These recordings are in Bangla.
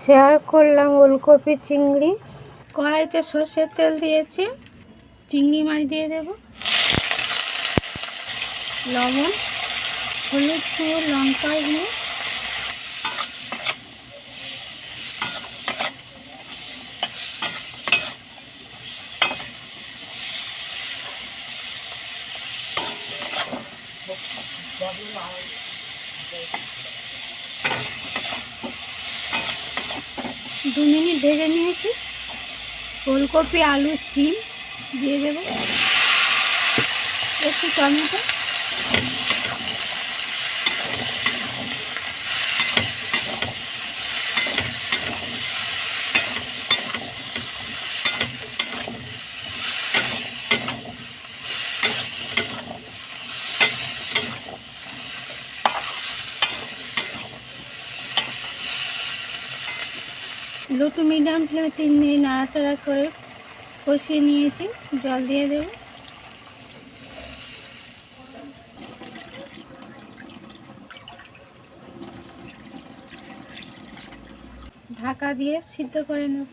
শেয়ার করলাম ওলকপি, চিংড়ি। কড়াইতে সর্ষের তেল দিয়েছি। চিংড়ি মাছ দিয়ে দেব। লবণ, হলুদ গুঁড়ো, লঙ্কা গুঁড়ো। দু মিনিট ভেজে নিয়েছি। ফুলকপি আলু শিম দিয়ে দেবো। একটু টমেটো। লো টু মিডিয়াম ফ্লেমে তিন মিনিট নাড়াচাড়া করে কষিয়ে নিয়েছি। জল দিয়ে দেবো। ঢাকা দিয়ে সিদ্ধ করে নেব।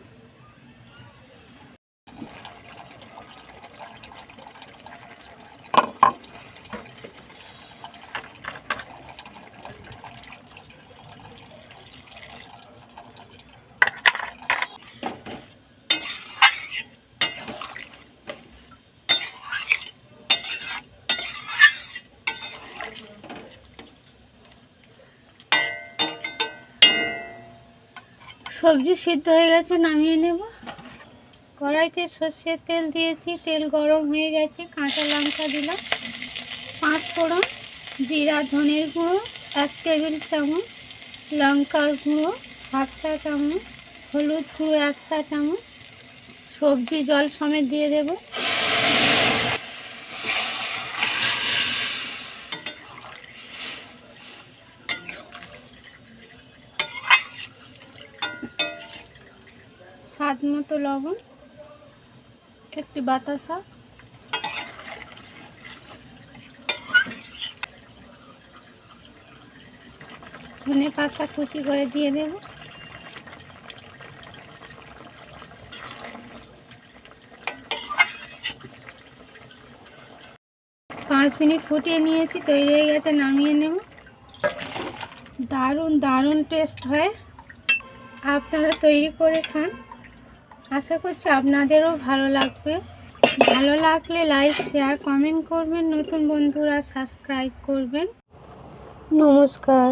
সবজি সিদ্ধ হয়ে গেছে, নামিয়ে নেব। কড়াইতে সর্ষের তেল দিয়েছি, তেল গরম হয়ে গেছে, কাঁচা লঙ্কা দিলাম, পাঁচ ফোড়ন, জিরা, ধনের গুঁড়ো, এক টেবিল চামচ, লঙ্কার গুঁড়ো, হাফ চা চামচ, হলুদ গুঁড়ো একটা চামচ, সবজি জল সমেত দিয়ে দেব। স্বাদ মতো লবণ, একটি বাতাসা, ধনে পাতা কুচি করে দিয়ে দেব। পাঁচ মিনিট ফুটিয়ে নিয়েছি, তৈরি হয়ে গেছে, নামিয়ে নেব। দারুণ দারুণ টেস্ট হয়। আপনারা তৈরি করে খান। আশা করছি আপনাদেরও ভালো লাগবে। ভালো লাগলে লাইক শেয়ার কমেন্ট করবেন। নতুন বন্ধুরা সাবস্ক্রাইব করবেন। নমস্কার।